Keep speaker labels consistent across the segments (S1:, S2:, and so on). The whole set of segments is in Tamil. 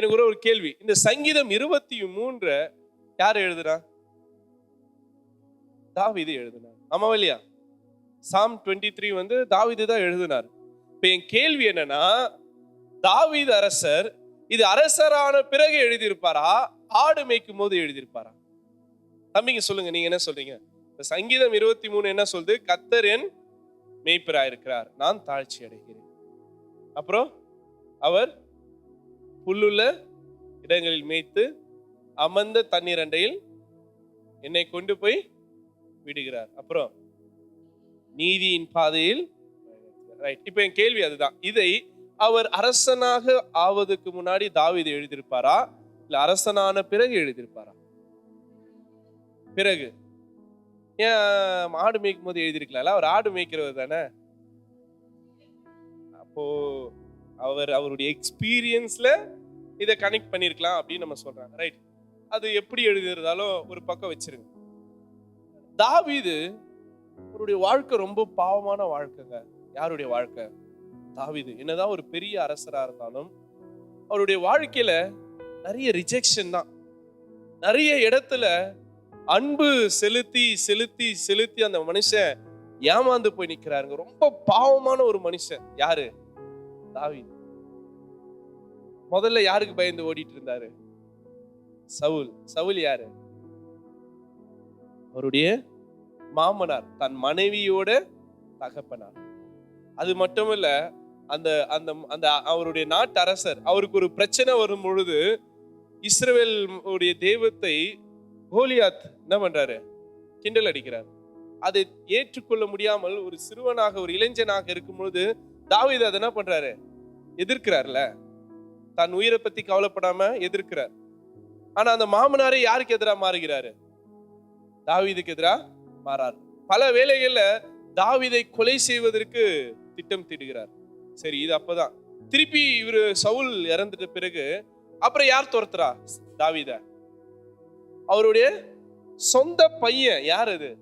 S1: எனக்கு ஒரு ஒரு கேள்வி. இந்த சங்கீதம் இருபத்தி மூன்று யார் எழுதுனா தாவிது எழுதினார். ஆமாவா இல்லையா? சாம் டுவெண்ட்டி த்ரீ வந்து தாவீது தான் எழுதினார். இப்போ என் கேள்வி என்னன்னா தாவீது அரசர் இது அரசரான பிறகு எழுதியிருப்பாரா? ஆடு மேய்க்கும் போது எழுதியிருப்பாரா? தம்பிங்க சொல்லுங்க நீங்க என்ன சொல்றீங்க? இப்போ சங்கீதம் இருபத்தி மூணு என்ன சொல்லுது? கத்தர் என் மேய்ப்பராயிருக்கிறார் நான் தாழ்ச்சி அடைகிறேன். அப்புறம் அவர் புல்லுள்ள இடங்களில் மேய்த்து அமர்ந்த தண்ணீர் அண்டையில் என்னை கொண்டு போய் விடுகிறார். அப்புறம் நீதியின் பாதையில் ரைட் இப்போ என் கேள்வி அதுதான். இதை அவர் அரசனாக ஆவதுக்கு முன்னாடி தாவீது எழுதியிருப்பாரா? இல்ல அரசனான பிறகு எழுதியிருப்பாரா? பிறகு. ஏன் ஆடு மேய்க்கும் போது எழுதியிருக்கலாம்ல? அவர் ஆடு மேய்க்கிறவர் தானே? அப்போ அவர் அவருடைய எக்ஸ்பீரியன்ஸ்ல இதை கனெக்ட் பண்ணியிருக்கலாம் அப்படின்னு நம்ம சொல்றாங்க ரைட் அது எப்படி எழுதியிருந்தாலும் ஒரு பக்கம் வச்சிருங்க. தாவீது அவருடைய வாழ்க்கை ரொம்ப பாவமான வாழ்க்கைங்க. யாருடைய வாழ்க்கை? தாவீது. என்னதான் ஒரு பெரிய அரசராக இருந்தாலும் அவருடைய வாழ்க்கையில நிறைய ரிஜெக்ஷன் தான். நிறைய இடத்துல அன்பு செலுத்தி செலுத்தி செலுத்தி அந்த மனுஷன் ஏமாந்து போய் நிற்கிறாருங்க ரொம்ப பாவமான ஒரு மனுஷன். யாரு? தாவீது. முதல்ல யாருக்கு பயந்து ஓடிட்டு இருந்தாரு சவுல். சவுல் யாரு? அவருடைய மாமனார் தன் மனைவியோட தகப்பனார். அது மட்டும் இல்ல அந்த அந்த அந்த அவருடைய நாட்டு அரசர் அவருக்கு ஒரு பிரச்சனை வரும் பொழுது இஸ்ரேல் உடைய தெய்வத்தை கோலியாத் என்ன பண்றாரு? கிண்டல் அடிக்கிறார். அதை ஏற்றுக்கொள்ள முடியாமல் ஒரு சிறுவனாக ஒரு இளைஞனாக இருக்கும் பொழுது தாவித அதை என்ன பண்றாரு? எதிர்க்கிறார்ல. தன் உயிரை பத்தி கவலைப்படாம எதிர்க்கிறார். ஆனா அந்த மாமனாரே யாருக்கு எதிரா மாறுகிறாரு? தாவிதுக்கு எதிரா மாறார். பல வேலைகள்ல தாவிதை கொலை செய்வதற்கு திட்டம் தீடுகிறார். சரி இது அப்பதான். திருப்பி இவரு சவுல் இறந்துட்ட பிறகு அப்புறம் யார் துரத்துறா தாவித? அவருடைய சொந்த பையன் யார் அது?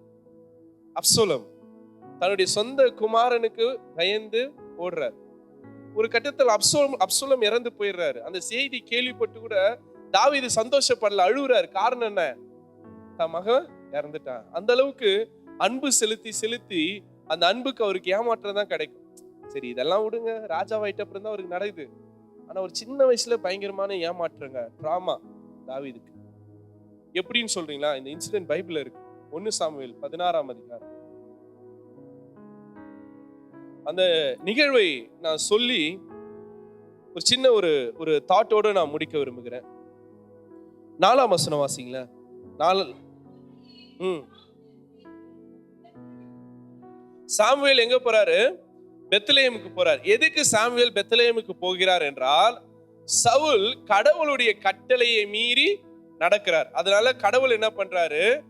S1: அப்சோலம். தன்னுடைய சொந்த குமாரனுக்கு பயந்து ஓடுறார். ஒரு கட்டத்தில் அப்சோலம் அப்சோலம் இறந்து போயிடுறாரு. அந்த செய்தி கேள்விப்பட்டு கூட தாவீது சந்தோஷப்படல அழுகுறாரு. காரணம் என்ன? தன் மகன் இறந்துட்டான். அந்த அளவுக்கு அன்பு செலுத்தி செலுத்தி அந்த அன்புக்கு அவருக்கு ஏமாற்றம் தான் கிடைக்கும். சரி இதெல்லாம் விடுங்க. ராஜாவாயிட்ட அப்புறம் தான் அவருக்கு நடக்குது. ஆனா ஒரு சின்ன வயசுல பயங்கரமான ஏமாற்றங்க ட்ராமா தாவிதுக்கு. எப்படின்னு சொல்றீங்களா? இந்த இன்சிடென்ட் பைபிள்ல இருக்கு. ஒன்னு சாமுவேல் பதினாறாம் அதிகாரம். அந்த நிகழ்வை நான் சொல்லி ஒரு சின்ன ஒரு ஒரு தாட்டோட நான் முடிக்க விரும்புகிறேன். நாலாம் வசனம் வாசிங்களேன். நாலு ம். சாமுவேல் எங்க போறாரு? பெத்லேயமுக்கு போறார். எதுக்கு சாமுவேல் பெத்லேயமுக்கு போகிறார் என்றால் சவுல் கடவுளுடைய கட்டளையை மீறி நடக்கிறார். அதனால கடவுள் என்ன பண்றாரு?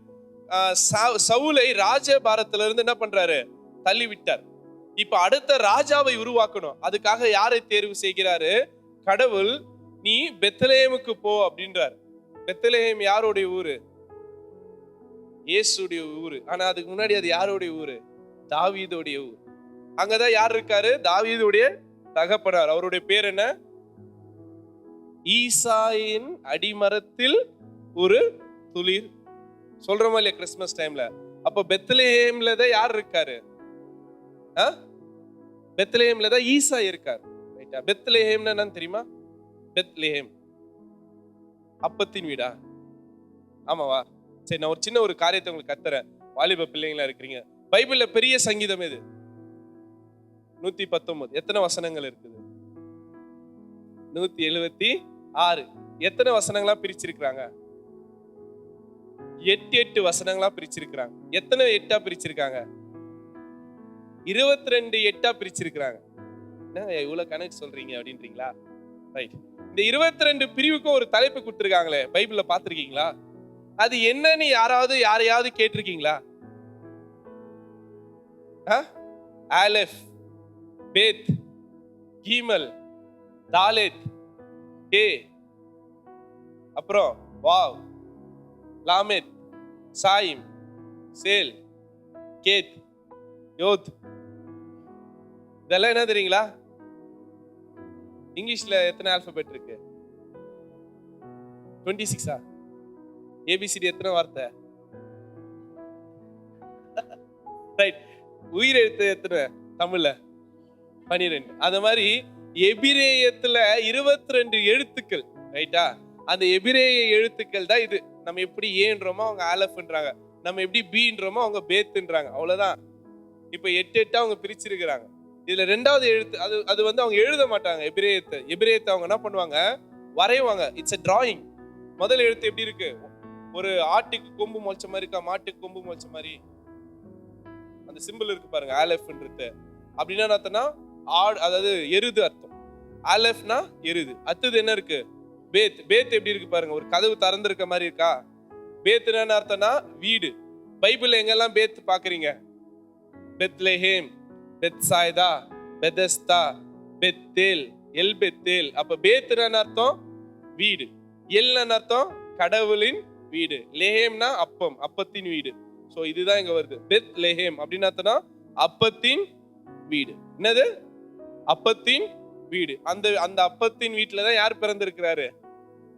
S1: சவுலை ராஜபாரத்திலிருந்து என்ன பண்றாரு? தள்ளிவிட்டார். இப்ப அடுத்த ராஜாவை உருவாக்கணும். அதுக்காக யாரை தேர்வு செய்கிறாரு? கடவுள் நீ பெத்தலேமுக்கு போ அப்படின்றார். பெத்தலேம் யாருடைய ஊரு? இயேசுடைய ஊரு. ஆனா அதுக்கு முன்னாடி அது யாருடைய ஊரு? தாவீதுடைய ஊர். அங்கதான் யார் இருக்காரு? தாவீதுடைய தகப்பனார். அவருடைய பேர் என்ன? ஈசாயின் அடிமரத்தில் ஒரு துளிர். சொல்றோமா இல்லையா கிறிஸ்மஸ் டைம்ல? அப்ப பெத்லேஹேம்ல தான் யார் இருக்காரு? ஆ? பெத்லேஹேம்ல தான் ஈசா இருக்கார். ரைட்டா பெத்லேஹேம்னா என்னன்னு தெரியுமா? பெத்லேஹேம். அப்பத்தின் வீடா? ஆமாவா? சரி நான் ஒரு சின்ன ஒரு காரியத்தை உங்களுக்கு கத்துறேன். வாலிப பிள்ளைங்களா இருக்கிறீங்க. பைபிள்ல பெரிய சங்கீதம் எது? நூத்தி பத்தொன்பது எத்தனை வசனங்கள் இருக்குது? நூத்தி எழுபத்தி ஆறு எத்தனை வசனங்களா பிரிச்சிருக்கிறாங்க? எட்டு எட்டு வசனங்களா பிரிச்சிருக்கிறாங்க. எத்தனை எட்டா பிரிச்சிருக்காங்க? இருபத்தி ரெண்டு எட்டா பிரிச்சிருக்கிறாங்க. என்ன இவ்வளவு கணக்கு சொல்றீங்க அப்படின்றீங்களா? ரைட் இந்த இருபத்தி ரெண்டு பிரிவுக்கும் ஒரு தலைப்பு கொடுத்துருக்காங்களே பைபிள்ல பாத்திருக்கீங்களா அது என்னன்னு யாராவது யாரையாவது கேட்டிருக்கீங்களா? ஆலெஃப் பேத் கீமல் தாலேத் கே. அப்புறம் வாவ் லாமெத் சாயிம் சேல் கேத். யோத் இதெல்லாம் என்ன தெரியுங்களா? இங்கிலீஷ்ல எத்தனை ஆல்பபெட் இருக்கு? டுவெண்ட்டி சிக்ஸா ஏபிசிடி எத்தனை வார்த்தை? ரைட் உயிர் எழுத்து எத்தனை? தமிழ்ல. பனிரெண்டு அந்த மாதிரி எபிரேயத்துல இருபத்தி ரெண்டு எழுத்துக்கள் ரைட்டா அந்த எபிரேய எழுத்துக்கள் தான் இது. நம்ம எப்படி ஏன்றோமோ அவங்க ஆலஃப்ன்றாங்க நம்ம எப்படி பீன்றோமோ அவங்க பேத்துன்றாங்க. அவ்வளவுதான். இப்போ எட்டு எட்டாக அவங்க பிரிச்சிருக்கிறாங்க. இதுல ரெண்டாவது எழுத்து அது அது வந்து அவங்க எழுத மாட்டாங்க. எபிரேயத்தை எபிரேயத்தை அவங்க என்ன பண்ணுவாங்க? வரைவாங்க. இட்ஸ் அ டிராயிங் முதல் எழுத்து எப்படி இருக்கு? ஒரு ஆட்டுக்கு கொம்பு முளைச்ச மாதிரி இருக்கா? மாட்டுக்கு கொம்பு முளைச்ச மாதிரி? அந்த சிம்பிள் இருக்கு பாருங்க ஆலெஃப்ன்றது. அப்படின்னா என்ன அர்த்தம்னா ஆடு அதாவது எருது அர்த்தம். ஆலெஃப்னா எருது. அடுத்தது என்ன இருக்கு? பேத். பேத் எப்படி இருக்கு பாருங்க ஒரு கதவு திறந்திருக்க மாதிரி இருக்கா? பேத்துனா அர்த்தம்னா வீடு. பைபிள் எங்கெல்லாம் பேத் பாக்குறீங்க? Bethlehem Bethsaida Bethesda Bethel El Bethel. அப்ப பேத்ரன் அர்த்தம்? வீடு. எல்னு அர்த்தம்? கடவுளின் வீடு. லேஹேம்னா அப்பம் அப்பத்தின் வீடு. ஸோ இதுதான் இங்க வருது. பெத் லேஹேம் அப்படின்னு அர்த்தம்னா அப்பத்தின் வீடு. என்னது? அப்பத்தின் வீடு. அந்த அந்த அப்பத்தின் வீட்டில் தான் யார் பிறந்திருக்கிறாரு?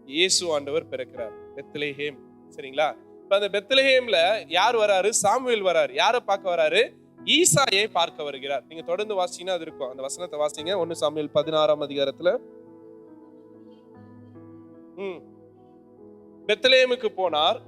S1: இயேசு ஆண்டவர் பிறக்கிறார். பெத்லேஹேம் சரிங்களா? இப்போ அந்த பெத்லெஹேம்ல யார் வராரு? சாமுவேல் வராரு. யாரை பார்க்க வராரு? ஈசாயை பார்க்க வருகிறார். நீங்க தொடர்ந்து வாசிங்கன்னா அது இருக்கும். அந்த வசனத்தை வாசிங்க. ஒன்னு சாமுவேல் பதினாறாம் அதிகாரத்துல. ம். பெத்தலேமுக்கு போனார்.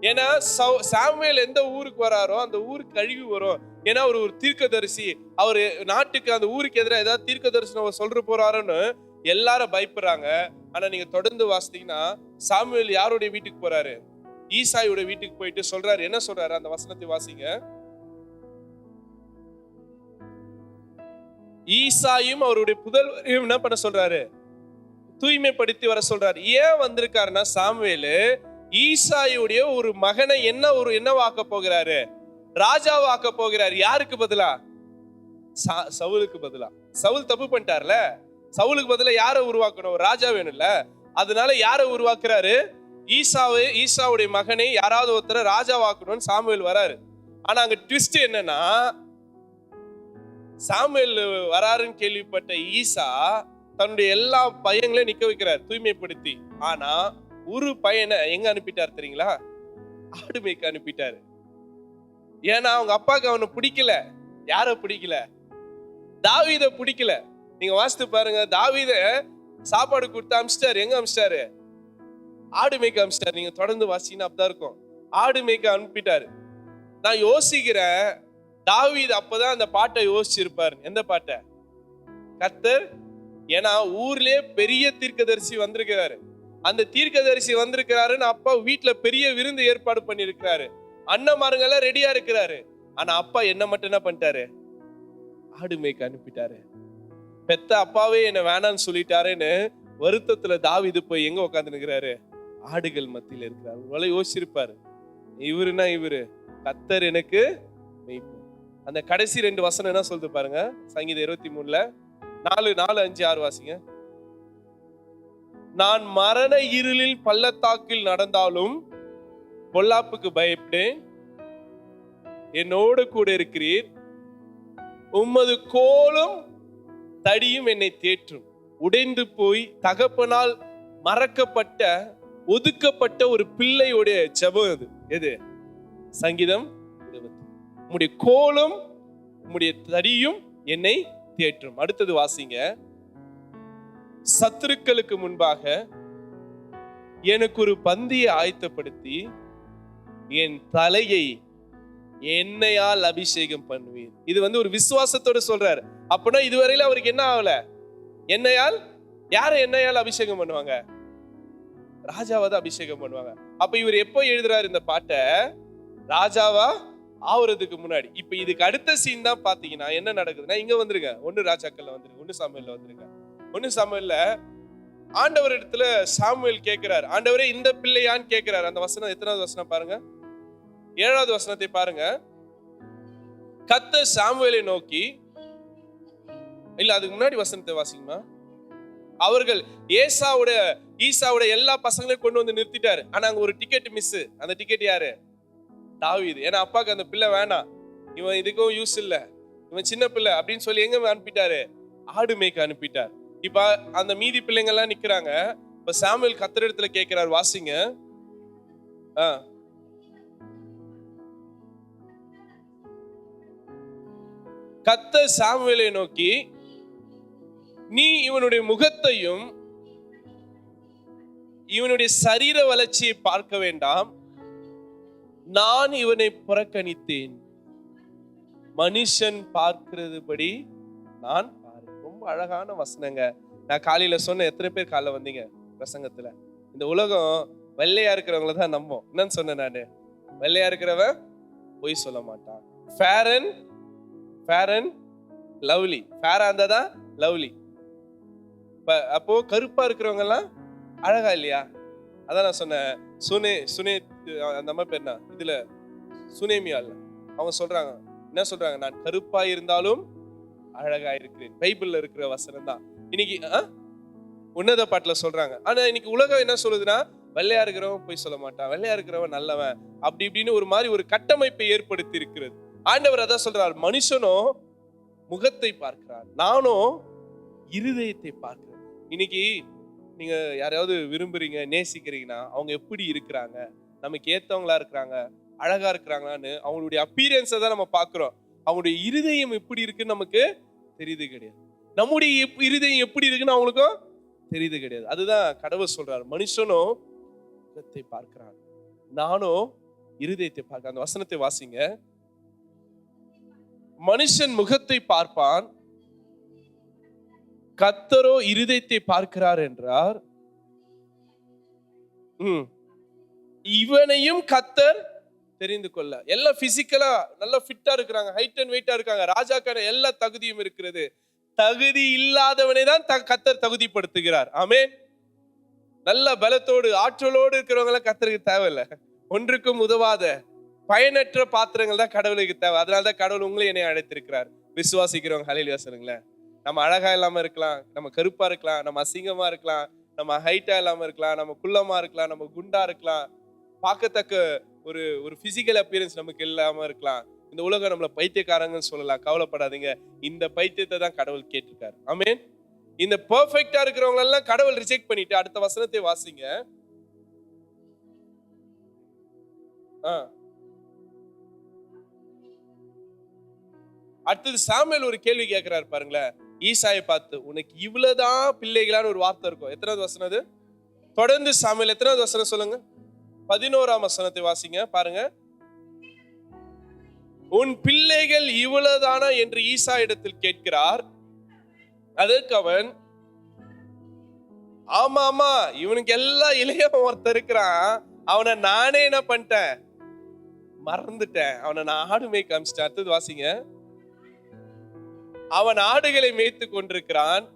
S1: ஏன்னா சௌ- சாமுவேல் எந்த ஊருக்கு வராரோ அந்த ஊருக்கு கழுவி வரும். ஏன்னா அவர் ஒரு தீர்க்கதரிசி. அவர் நாட்டுக்கு அந்த ஊருக்கு எதிராக ஏதாவது தீர்க்க தரிசனம் சொல்ற போறாருன்னு எல்லாரும் பயப்படுறாங்க. ஆனா நீங்க தொடர்ந்து வாசித்தீங்கன்னா சாமுவேல் யாருடைய வீட்டுக்கு போறாரு? ஈசாயோட வீட்டுக்கு போயிட்டு சொல்றாரு. என்ன சொல்றாரு அந்த வசனத்தை வாசிங்க. ஈசாயும் அவருடைய புதல்வரையும் என்ன பண்ண சொல்றாரு? தூய்மைப்படுத்தி வர சொல்றாரு. ஏன் வந்திருக்காருன்னா சாமுவேலு ஈசாயுடைய ஒரு மகனை என்ன ஒரு என்னவாக்க போகிறாரு? ராஜாவாக்க போகிறார். யாருக்கு பதிலா? சவுலுக்கு பதிலா. சவுல் தப்பு பண்ணிட்டார்ல? சவுலுக்கு பதிலா யாரை உருவாக்கணும்? ஒரு ராஜா வேணும்ல. அதனால யாரை உருவாக்குறாரு? ஈசாவை ஈசாவுடைய மகனை யாராவது ஒருத்தரை ராஜாவாக்கணும்னு சாமுவேல் வராரு. ஆனா அங்க ட்விஸ்ட் என்னன்னா சாமுவேல் வராருன்னு கேள்விப்பட்ட ஈசா தன்னுடைய எல்லா பையங்களையும் நிக்க வைக்கிறார் தூய்மைப்படுத்தி. ஆனா ஒரு பையனை எங்க அனுப்பிட்டார் தெரியுங்களா? ஆடு மேய்க்க அனுப்பிட்டாரு. ஏன்னா அவங்க அப்பாவுக்கு அவனை பிடிக்கல. யார பிடிக்கல? தாவீத பிடிக்கல. நீங்க வாசித்து பாருங்க தாவீத சாப்பாடு கொடுத்து அமிச்சிட்டாரு. எங்க அமிச்சிட்டாரு? ஆடு மேய்க்க அனுப்பிச்சிட்டாரு. நீங்க தொடர்ந்து வாசிங்கன்னா அப்படிதான் இருக்கும். ஆடு மேய்க்க அனுப்பிட்டாரு. நான் யோசிக்கிறேன். தாவீது அப்பதான் அந்த பாட்டை யோசிச்சிருப்பாரு. எந்த பாட்டை? கத்தர் ஏன்னா ஊர்லயே பெரிய தீர்க்கதரிசி வந்திருக்கிறாரு. அந்த தீர்க்கதரிசி வந்திருக்கிறாருன்னு அப்பா வீட்டுல பெரிய விருந்து ஏற்பாடு பண்ணியிருக்கிறாரு. அண்ணன்மாருங்க எல்லாம் ரெடியா இருக்கிறாரு. ஆனா அப்பா என்ன மட்டும் என்ன பண்ணிட்டாரு? ஆடு மேய்க்க அனுப்பிட்டாரு. பெத்த அப்பாவே என்ன வேணான்னு சொல்லிட்டாருன்னு வருத்தத்துல தாவிது போய் எங்க உட்காந்து நிக்கிறாரு ஆடுகள் மத்தியில் இருக்கிறார். ஒருவேளை யோசிச்சிருப்பாரு. இவருனா இவரு. கத்தர் எனக்கு அந்த கடைசி ரெண்டு வசனம் என்ன சொல்லுது பாருங்க? சங்கீதம் இருபத்தி மூணுல. நாலு நாலு அஞ்சு ஆறு வாசிங்க. நான் மரண இருளில் பள்ளத்தாக்கில் நடந்தாலும் பொல்லாப்புக்கு பயப்படேன். என்னோடு கூட இருக்கிறீர். உமது கோலும் தடியும் என்னை தேற்றும். உடைந்து போய் தகப்பனால் மறக்கப்பட்ட ஒதுக்கப்பட்ட ஒரு பிள்ளையுடைய ஜபம் அது. எது? சங்கீதம் இருபது உம்முடைய கோலும் உம்முடைய தடியும் என்னை தேற்றும். அடுத்தது வாசிங்க. சத்துருக்களுக்கு முன்பாக எனக்கு ஒரு பந்தியை ஆயத்தப்படுத்தி என் தலையை என்னையால் அபிஷேகம் பண்ணுவீர் இது வந்து ஒரு விசுவாசத்தோட சொல்றாரு. அப்படின்னா இதுவரையில அவருக்கு என்ன ஆகல? என்னையால் யாரை என்னையால் அபிஷேகம் பண்ணுவாங்க? ராஜாவை தான் அபிஷேகம் பண்ணுவாங்க. அப்ப இவர் எப்போ எழுதுறாரு இந்த பாட்டை? ராஜாவா ஆவுறதுக்கு முன்னாடி. இப்ப இதுக்கு அடுத்த சீன் தான் பாத்தீங்கன்னா என்ன நடக்குதுன்னா இங்க வந்துருங்க. ஒன்னு ராஜாக்கள்ல வந்துருங்க ஒண்ணு சாமுவேல்ல வந்துருங்க. ஒண்ணு சாமுவேல்ல ஆண்டவர் இடத்துல சாமுவேல் கேட்கிறார் ஆண்டவரே இந்த பிள்ளையான்னு கேட்கிறார் அந்த வசனம் எத்தனாவது வசனம் பாருங்க. ஏழாவது வசனத்தை பாருங்க. கத்த சாமுவேலை நோக்கி இல்ல அதுக்கு முன்னாடி வசனத்தை வாசிக்குமா அவர்கள் ஏசாவுடைய ஈசாவோட எல்லா பசங்களையும் கொண்டு வந்து நிறுத்திட்டாரு. ஆனா அங்க ஒரு டிக்கெட் மிஸ் அந்த டிக்கெட் யாரு? தாவீது. ஏன்னா அப்பாவுக்கு அந்த பிள்ளை வேணாம். இவன் இதுக்கும் யூஸ் இல்ல. இவன் சின்ன பிள்ளை அப்படின்னு சொல்லி எங்க அனுப்பிட்டாரு? ஆடு மேய்க்க அனுப்பிட்டார். இப்ப அந்த மீதி பிள்ளைங்க எல்லாம் நிக்கிறாங்க. இப்ப சாமுவேல் கத்திர இடத்துல கேட்கிறார் வாசிங்க. ஆ. கத்த சாமுவேலை நோக்கி நீ இவனுடைய முகத்தையும் இவனுடைய சரீர வளர்ச்சியை பார்க்க வேண்டாம். நான் இவனை புறக்கணித்தேன். மனுஷன் பார்க்கிறதுபடி நான் பாரு ரொம்ப அழகான வசனங்க. நான் காலையில சொன்ன எத்தனை பேர் காலைல வந்தீங்க பிரசங்கத்துல? இந்த உலகம் வெள்ளையா இருக்கிறவங்கள தான் நம்பும் என்னன்னு சொன்னேன் நான். வெள்ளையா இருக்கிறவன் பொய் சொல்ல மாட்டான். ஃபேரன் ஃபேரன் லவ்லி ஃபேரா இருந்தா தான் லவ்லி அப்போ கருப்பா இருக்கிறவங்க எல்லாம் அழகா இல்லையா? அதான் நான் சொன்னேன். சுனே சுனே அந்த அம்மா பேர் என்ன? இதுல சுனேமியா இல்ல. அவங்க சொல்றாங்க. என்ன சொல்றாங்க? நான் கருப்பா இருந்தாலும் அழகா இருக்கிறேன். பைபிள்ல இருக்கிற வசனம் தான். இன்னைக்கு ஆ? உன்னத பாட்டுல சொல்றாங்க. ஆனா இன்னைக்கு உலகம் என்ன சொல்லுதுன்னா வெள்ளையா இருக்கிறவன் போய் சொல்ல மாட்டான். வெள்ளையா இருக்கிறவன் நல்லவன். அப்படி இப்படின்னு ஒரு மாதிரி ஒரு கட்டமைப்பை ஏற்படுத்தி இருக்கிறது. ஆண்டவர் அதான் சொல்றார். மனுஷனும் முகத்தை பார்க்கிறார். நானும் இருதயத்தை பார்க்கிறேன் இன்னைக்கு நீங்க யாரையாவது விரும்புறீங்க நேசிக்கிறீங்கன்னா அவங்க எப்படி இருக்கிறாங்க நமக்கு ஏத்தவங்களா இருக்கிறாங்க அழகா இருக்கிறாங்களான்னு அவங்களுடைய அப்பீரியன்ஸை தான் நம்ம பார்க்குறோம். அவங்களுடைய இருதயம் எப்படி இருக்குன்னு நமக்கு தெரியுது கிடையாது. நம்முடைய எப்- இருதயம் எப்படி இருக்குன்னு அவங்களுக்கும் தெரியுது கிடையாது. அதுதான் கடவுள் சொல்றாரு. மனுஷனும் முகத்தை பார்க்கிறான். நானும் இருதயத்தை பார்க்க அந்த வசனத்தை வாசிங்க. மனுஷன் முகத்தை பார்ப்பான் கத்தரோ இருதயத்தை பார்க்கிறார் என்றார். ம். இவனையும் கத்தர் தெரிந்து கொள்ள. எல்லாம் பிசிக்கலா நல்லா ஃபிட்டா இருக்கிறாங்க. ஹைட் அண்ட் வெயிட்டா இருக்காங்க. ராஜாக்கான எல்லா தகுதியும் இருக்கிறது. தகுதி இல்லாதவனை தான் த- கத்தர் தகுதிப்படுத்துகிறார். ஆமே நல்ல பலத்தோடு ஆற்றலோடு இருக்கிறவங்களாம் கத்தருக்கு தேவையில்லை. ஒன்றுக்கும் உதவாத பயனற்ற பாத்திரங்கள் தான் கடவுளுக்கு தேவை. அதனால தான் கடவுள் உங்களை என்னை அழைத்திருக்கிறார். விசுவாசிக்கிறவங்க ஹலையில் சொல்லுங்களேன். நம்ம அழகா இல்லாம இருக்கலாம் நம்ம கருப்பா இருக்கலாம் நம்ம அசிங்கமா இருக்கலாம் நம்ம ஹைட்டா இல்லாம இருக்கலாம் நம்ம குள்ளமா இருக்கலாம் நம்ம குண்டா இருக்கலாம். பார்க்கத்தக்க ஒரு ஒரு பிசிக்கல் அப்பியரன்ஸ் நமக்கு இல்லாம இருக்கலாம். இந்த உலகம் நம்மளை பைத்தியக்காரங்கன்னு சொல்லலாம். கவலைப்படாதீங்க. இந்த பைத்தியத்தை தான் கடவுள் கேட்டிருக்காரு. ஆமேன் இந்த பர்ஃபெக்டா இருக்கிறவங்களெல்லாம் கடவுள் ரிஜெக்ட் பண்ணிட்டு அடுத்த வசனத்தை வாசிங்க. ஆ. அடுத்தது சாமியல் ஒரு கேள்வி கேட்கிறாரு பாருங்களேன். ஈசாயை பார்த்து உனக்கு இவ்வளவுதான் பிள்ளைகளான்னு ஒரு வார்த்தை இருக்கும். எத்தனாவது வசனம் அது? தொடர்ந்து சாமியில் எத்தனாவது வசனம் சொல்லுங்க? பதினோராம் வசனத்தை வாசிங்க பாருங்க. உன் பிள்ளைகள் இவ்வளவுதானா? என்று ஈசா இடத்தில் கேட்கிறார். அதற்கு அவன் ஆமா ஆமா இவனுக்கு எல்லாம் இளைய ஒருத்தர் இருக்கிறான். அவனை நானே என்ன பண்ணிட்டேன்? மறந்துட்டேன். அவனை நான் ஆடு மேய்க்க காமிச்சிட்டேன் அடுத்தது வாசிங்க. அவன் ஆடுகளை மேய்த்து கொண்டிருக்கிறான்.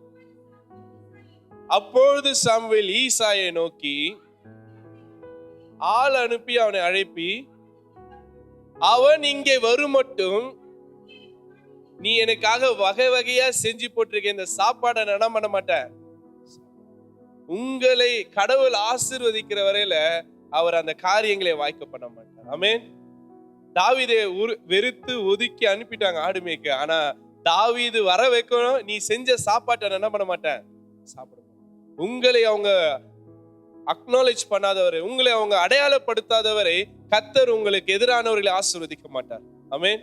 S1: அப்பொழுது சாமுவேல் ஈசாயை நோக்கி ஆள் அனுப்பி அவனை அழைப்பி அவன் இங்கே வரும் மட்டும் நீ எனக்காக வகை வகையா செஞ்சு போட்டிருக்க இந்த சாப்பாடை நான் பண்ண மாட்டேன்? உங்களை கடவுள் ஆசிர்வதிக்கிற வரையில அவர் அந்த காரியங்களை வாய்க்க பண்ண மாட்டார். ஆமென். தாவிதை உரு- வெறுத்து ஒதுக்கி அனுப்பிட்டாங்க ஆடு மேய்க்க ஆனா தாவீது வர வைக்கணும். நீ செஞ்ச சாப்பாட்டை நான் என்ன பண்ண மாட்டேன்? சாப்பிட உங்களை அவங்க அக்னாலேஜ் பண்ணாதவரை உங்களை அவங்க அடையாளப்படுத்தாதவரை கத்தர் உங்களுக்கு எதிரானவர்களை ஆசீர்வதிக்க மாட்டார். அமேன்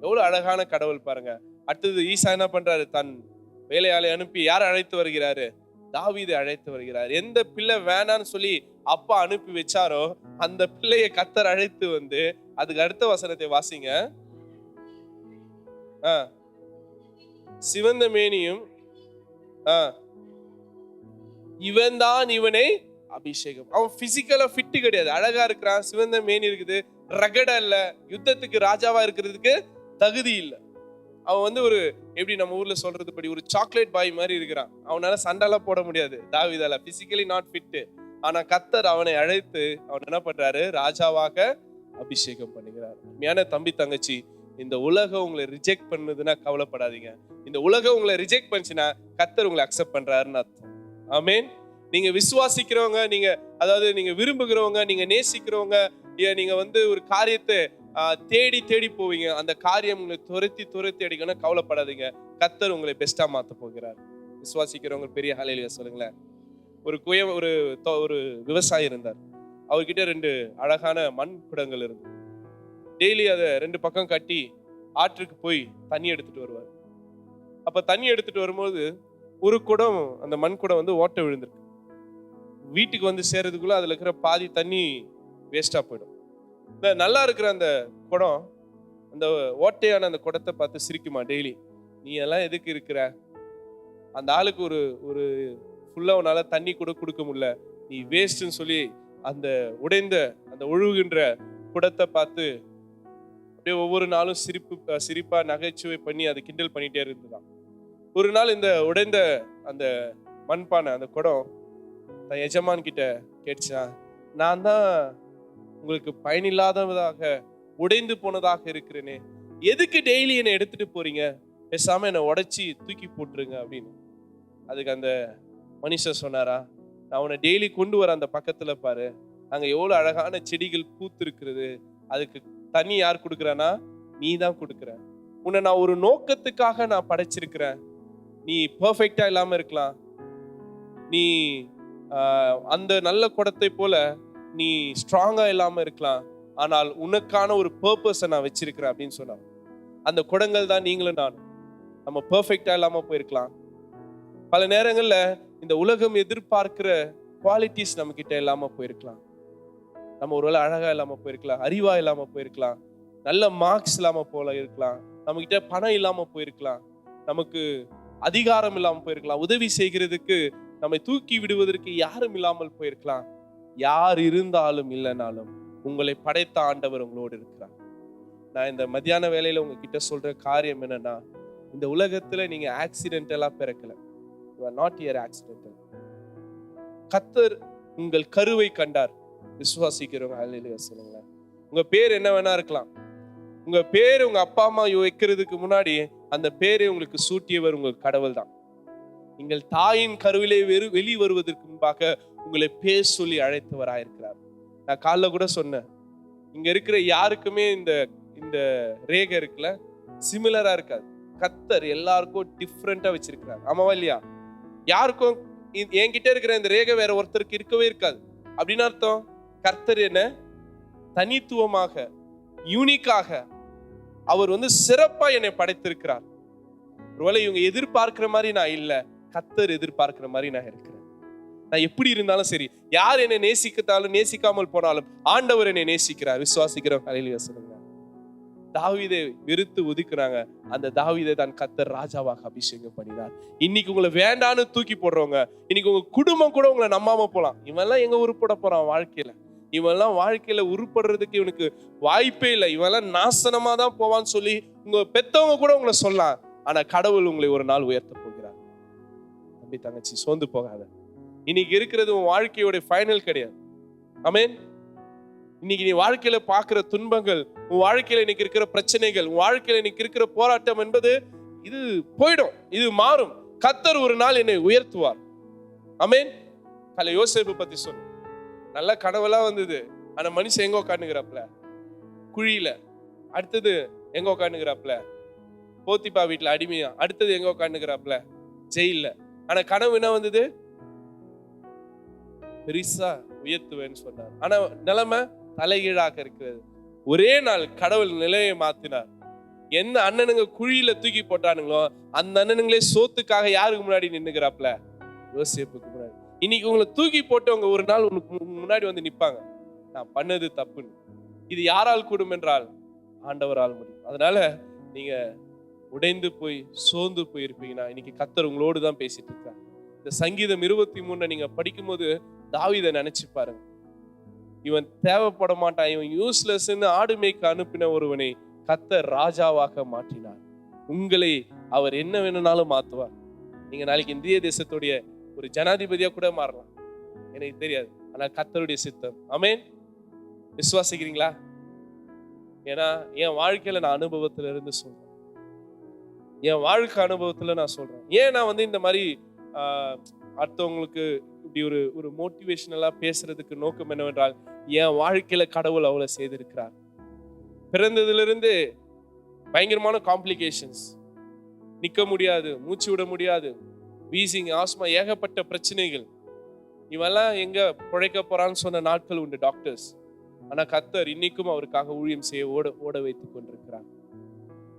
S1: எவ்வளவு அழகான கடவுள் பாருங்க. அடுத்தது ஈசா என்ன பண்றாரு? தன் வேலையாளை அனுப்பி யார் அழைத்து வருகிறாரு? தாவீதை அழைத்து வருகிறார். எந்த பிள்ளை வேணான்னு சொல்லி அப்பா அனுப்பி வச்சாரோ அந்த பிள்ளையை கத்தர் அழைத்து வந்து அதுக்கு அடுத்த வசனத்தை வாசிங்க. ஆஹ் சிவந்த மேனியும் ஆ. இவன்தான் இவனை அபிஷேகம். அவன் பிசிக்கலா ஃபிட்டு கிடையாது. அழகா இருக்கிறான் சிவந்த மேனி இருக்குது. ரகடா இல்ல யுத்தத்துக்கு ராஜாவா இருக்கிறதுக்கு தகுதி இல்லை. அவன் வந்து ஒரு எப்படி நம்ம ஊர்ல சொல்றது படி ஒரு சாக்லேட் பாய் மாதிரி இருக்கிறான். அவனால சண்டைலாம் போட முடியாது. தாவிதால பிசிக்கலி நாட் ஃபிட்டு ஆனா கத்தர் அவனை அழைத்து அவன் என்ன பண்றாரு? ராஜாவாக அபிஷேகம் பண்ணுகிறார். உண்மையான தம்பி தங்கச்சி இந்த உலகம் உங்களை ரிஜெக்ட் பண்ணுதுன்னா கவலைப்படாதீங்க. இந்த உலகம் உங்களை ரிஜெக்ட் பண்ணுச்சுன்னா கத்தர் உங்களை அக்செப்ட் பண்றாருன்னு அர்த்தம். ஆமென் நீங்க விசுவாசிக்கிறவங்க நீங்க அதாவது நீங்க விரும்புகிறவங்க நீங்க நேசிக்கிறவங்க நீங்க வந்து ஒரு காரியத்தை தேடி தேடி போவீங்க. அந்த காரியம் உங்களை துரத்தி துரத்தி அடிக்கணும் கவலைப்படாதீங்க. கத்தர் உங்களை பெஸ்டா மாத்த போகிறார். விசுவாசிக்கிறவங்க பெரிய ஹாலையில சொல்லுங்களேன். ஒரு குய ஒரு தொ- ஒரு விவசாயி இருந்தார். அவர்கிட்ட ரெண்டு அழகான மண் குடங்கள் இருந்தது. டெய்லி அதை ரெண்டு பக்கம் கட்டி ஆற்றுக்கு போய் தண்ணி எடுத்துட்டு வருவார். அப்போ தண்ணி எடுத்துட்டு வரும்போது ஒரு குடம் அந்த மண் குடம் வந்து ஓட்டை விழுந்திருக்கு. வீட்டுக்கு வந்து சேர்றதுக்குள்ள அதில் இருக்கிற பாதி தண்ணி வேஸ்டாக போயிடும். இந்த நல்லா இருக்கிற அந்த குடம் அந்த ஓட்டையான அந்த குடத்தை பார்த்து சிரிக்குமா டெய்லி நீ எல்லாம் எதுக்கு இருக்கிற? அந்த ஆளுக்கு ஒரு ஒரு ஃபுல்லாக உன்னால் தண்ணி கூட கொடுக்க முடியல. நீ வேஸ்ட்டுன்னு சொல்லி அந்த உடைந்த அந்த ஒழுகுகின்ற குடத்தை பார்த்து அப்படியே ஒவ்வொரு நாளும் சிரிப்பு சிரிப்பா நகைச்சுவை பண்ணி அதை கிண்டல் பண்ணிட்டே இருந்துதான். ஒரு நாள் இந்த உடைந்த அந்த மண்பானை அந்த குடம் தன் எஜமான் கிட்ட கேட்டுச்சான் நான் தான் உங்களுக்கு பயனில்லாததாக உடைந்து போனதாக இருக்கிறேனே. எதுக்கு டெய்லி என்னை எடுத்துட்டு போறீங்க? பேசாம என்னை உடைச்சி தூக்கி போட்டுருங்க அப்படின்னு. அதுக்கு அந்த மனுஷன் சொன்னாரா நான் உன்னை டெய்லி கொண்டு வர அந்த பக்கத்துல பாரு. அங்க எவ்வளவு அழகான செடிகள் பூத்து இருக்கிறது அதுக்கு தண்ணி யார் கொடுக்குறனா நீ தான் கொடுக்குற. உன்னை நான் ஒரு நோக்கத்துக்காக நான் படைச்சிருக்கிறேன். நீ பர்ஃபெக்டா இல்லாம இருக்கலாம். நீ அந்த நல்ல குடத்தை போல நீ ஸ்ட்ராங்கா இல்லாம இருக்கலாம். ஆனால் உனக்கான ஒரு பர்பஸை நான் வச்சிருக்கிறேன் அப்படின்னு சொன்னான். அந்த குடங்கள் தான் நீங்களும் நான் நம்ம பர்ஃபெக்டா இல்லாம போயிருக்கலாம். பல நேரங்கள்ல இந்த உலகம் எதிர்பார்க்கிற குவாலிட்டிஸ் நம்ம கிட்ட இல்லாம போயிருக்கலாம். நம்ம ஒருவேளை அழகா இல்லாம போயிருக்கலாம் அறிவா இல்லாம போயிருக்கலாம் நல்ல மார்க்ஸ் இல்லாம போல இருக்கலாம் நம்ம கிட்ட பணம் இல்லாம போயிருக்கலாம் நமக்கு அதிகாரம் இல்லாம போயிருக்கலாம் உதவி செய்கிறதுக்கு நம்மை தூக்கி விடுவதற்கு யாரும் இல்லாமல் போயிருக்கலாம். யார் இருந்தாலும் இல்லைனாலும் உங்களை படைத்த ஆண்டவர் உங்களோடு இருக்கிறார். நான் இந்த மத்தியான வேலையில உங்ககிட்ட சொல்ற காரியம் என்னன்னா இந்த உலகத்துல நீங்க ஆக்சிடென்டலா பிறக்கல. யூ நாட் இயர் ஆக்சிடென்டல் கத்தர் உங்கள் கருவை கண்டார். விசுவாசிக்கிறவங்க அல்லையிலேயே சொல்லுங்களேன். உங்கள் பேர் என்ன வேணா இருக்கலாம். உங்கள் பேர் உங்கள் அப்பா அம்மா வைக்கிறதுக்கு முன்னாடி அந்த பேரை உங்களுக்கு சூட்டியவர் உங்கள் கடவுள் தான். நீங்கள் தாயின் கருவிலே வெறு வெளி வருவதற்கு முன்பாக உங்களை பேர் சொல்லி அழைத்தவராயிருக்கிறார். நான் காலைல கூட சொன்னேன். இங்க இருக்கிற யாருக்குமே இந்த இந்த ரேகை இருக்குல்ல சிமிலரா இருக்காது. கத்தர் எல்லாருக்கும் டிஃப்ரெண்டா வச்சிருக்கிறார். ஆமாவா இல்லையா? யாருக்கும் என்கிட்ட இருக்கிற இந்த ரேகை வேற ஒருத்தருக்கு இருக்கவே இருக்காது. அப்படின்னு அர்த்தம்? கர்த்தர் என்ன? தனித்துவமாக யூனிக்காக அவர் வந்து சிறப்பா என்னை படைத்திருக்கிறார். ஒருவேளை இவங்க எதிர்பார்க்கிற மாதிரி நான் இல்ல கத்தர் எதிர்பார்க்கிற மாதிரி நான் இருக்கிறேன். நான் எப்படி இருந்தாலும் சரி யார் என்னை நேசிக்கத்தாலும் நேசிக்காமல் போனாலும் ஆண்டவர் என்னை நேசிக்கிறார். விசுவாசிக்கிற கலையில் சொல்லுங்க. தாவீதை வெறுத்து ஒதுக்குறாங்க அந்த தாவீதை தான் கத்தர் ராஜாவாக அபிஷேகம் பண்ணினார். இன்னைக்கு உங்களை வேண்டான்னு தூக்கி போடுறவங்க இன்னைக்கு உங்க குடும்பம் கூட உங்களை நம்பாம போலாம். இவன்லாம் எங்க உருப்பட போறான் வாழ்க்கையில? இவெல்லாம் வாழ்க்கையில உருப்படுறதுக்கு இவனுக்கு வாய்ப்பே இல்லை. இவெல்லாம் நாசனமா தான் போவான்னு சொல்லி உங்க பெத்தவங்க கூட உங்களை சொல்லலாம். ஆனா கடவுள் உங்களை ஒரு நாள் உயர்த்த போகிறார். தம்பி தங்கச்சி சோர்ந்து போகாத. இன்னைக்கு இருக்கிறது உன் வாழ்க்கையோட ஃபைனல் கிடையாது. அமேன் இன்னைக்கு நீ வாழ்க்கையில பார்க்குற துன்பங்கள் உன் வாழ்க்கையில இன்னைக்கு இருக்கிற பிரச்சனைகள் உன் வாழ்க்கையில இன்னைக்கு இருக்கிற போராட்டம் என்பது இது போயிடும். இது மாறும். கத்தர் ஒரு நாள் என்னை உயர்த்துவார். அமேன் கலை யோசேப்பு பத்தி சொல்லு நல்ல கடவுளாக வந்தது. ஆனா மனுஷன் எங்க உட்காந்துக்கிறாப்ல குழியில. அடுத்தது எங்க உட்காந்துக்கிறாப்ல போத்திப்பா வீட்டுல அடிமையா. அடுத்தது எங்க உட்காந்துக்கிறாப்ல ஜெயில்ல. ஆனா கனவு என்ன வந்தது? பெரிசா உயர்த்துவேன்னு சொன்னார். ஆனா நிலைமை தலைகீழாக இருக்கிறது. ஒரே நாள் கடவுள் நிலையை மாத்தினார். என்ன அண்ணனுங்க குழியில தூக்கி போட்டானுங்களோ அந்த அண்ணனுங்களே சோத்துக்காக யாருக்கு முன்னாடி நின்னுக்கிறாப்ல யோசிப்புக்கு முன்னாடி. இன்னைக்கு உங்களை தூக்கி போட்டவங்க ஒரு நாள் உனக்கு முன்னாடி வந்து நிற்பாங்க நான் பண்ணது தப்புன்னு. இது யாரால் கூடும் என்றால் ஆண்டவரால் முடியும். அதனால நீங்க உடைந்து போய் சோர்ந்து போயிருப்பீங்கன்னா இன்னைக்கு கத்தர் உங்களோடு தான் பேசிட்டு இருக்கார். இந்த சங்கீதம் இருபத்தி மூணு நீங்க படிக்கும்போது தாவிதை நினைச்சு பாருங்க. இவன் தேவைப்பட மாட்டான். இவன் யூஸ்லெஸ்ன்னு ஆடு மேய்க்க அனுப்பின ஒருவனை கத்தர் ராஜாவாக மாற்றினார். உங்களை அவர் என்ன வேணும்னாலும் மாத்துவார். நீங்க நாளைக்கு இந்திய தேசத்துடைய ஒரு ஜனாதிபதியா கூட மாறலாம். எனக்கு தெரியாது. ஆனா கத்தருடைய சித்தம். அமேன் விசுவாசிக்கிறீங்களா? ஏன்னா என் வாழ்க்கையில நான் அனுபவத்துல இருந்து சொல்றேன். என் வாழ்க்கை அனுபவத்துல நான் சொல்றேன். ஏன் நான் வந்து இந்த மாதிரி அடுத்தவங்களுக்கு இப்படி ஒரு ஒரு மோட்டிவேஷனலா பேசுறதுக்கு நோக்கம் என்னவென்றால் என் வாழ்க்கையில கடவுள் அவ்வளவு செய்திருக்கிறார். பிறந்ததிலிருந்து பயங்கரமான காம்ப்ளிகேஷன்ஸ் நிற்க முடியாது மூச்சு விட முடியாது வீசிங் ஆஸ்மா ஏகப்பட்ட பிரச்சனைகள். இவெல்லாம் எங்க பிழைக்க போறான்னு சொன்ன நாட்கள் உண்டு டாக்டர்ஸ் ஆனா கத்தர் இன்னைக்கும் அவருக்காக ஊழியம் செய்ய ஓட ஓட வைத்துக் கொண்டிருக்கிறார்.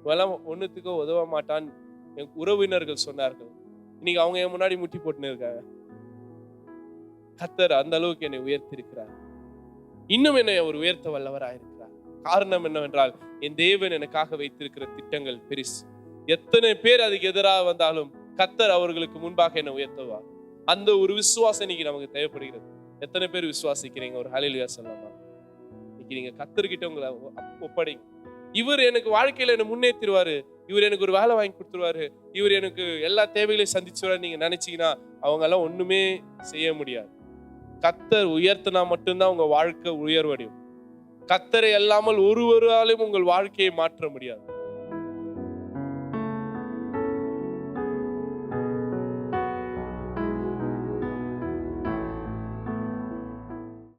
S1: இவெல்லாம் ஒன்றுத்துக்கோ உதவ மாட்டான் என் உறவினர்கள் சொன்னார்கள். இன்னைக்கு அவங்க என் முன்னாடி முட்டி போட்டுன்னு இருக்காங்க. கத்தர் அந்த அளவுக்கு என்னை உயர்த்திருக்கிறார். இன்னும் என்னை அவர் உயர்த்த வல்லவராயிருக்கிறார் காரணம் என்னவென்றால் என் தேவன் எனக்காக வைத்திருக்கிற திட்டங்கள் பெருசு. எத்தனை பேர் அதுக்கு எதிராக வந்தாலும் கத்தர் அவர்களுக்கு முன்பாக என்னை உயர்த்துவார். அந்த ஒரு விசுவாசம் இன்னைக்கு நமக்கு தேவைப்படுகிறது. எத்தனை பேர் விசுவாசிக்கிறீங்க? ஒரு ஹலிலுயா சொல்லலாமா? இன்னைக்கு நீங்க கத்தர்கிட்ட உங்களை ஒப்படைங்க. இவர் எனக்கு வாழ்க்கையில என்ன முன்னேற்றிடுவாரு இவர் எனக்கு ஒரு வேலை வாங்கி கொடுத்துருவாரு. இவர் எனக்கு எல்லா தேவைகளையும் சந்திச்சுவாரு நீங்க நினைச்சீங்கன்னா அவங்க எல்லாம் ஒண்ணுமே செய்ய முடியாது. கத்தர் உயர்த்தினா மட்டும்தான் உங்க வாழ்க்கை உயர்வடையும். கத்தரை அல்லாமல் ஒருவராலும் உங்கள் வாழ்க்கையை மாற்ற முடியாது.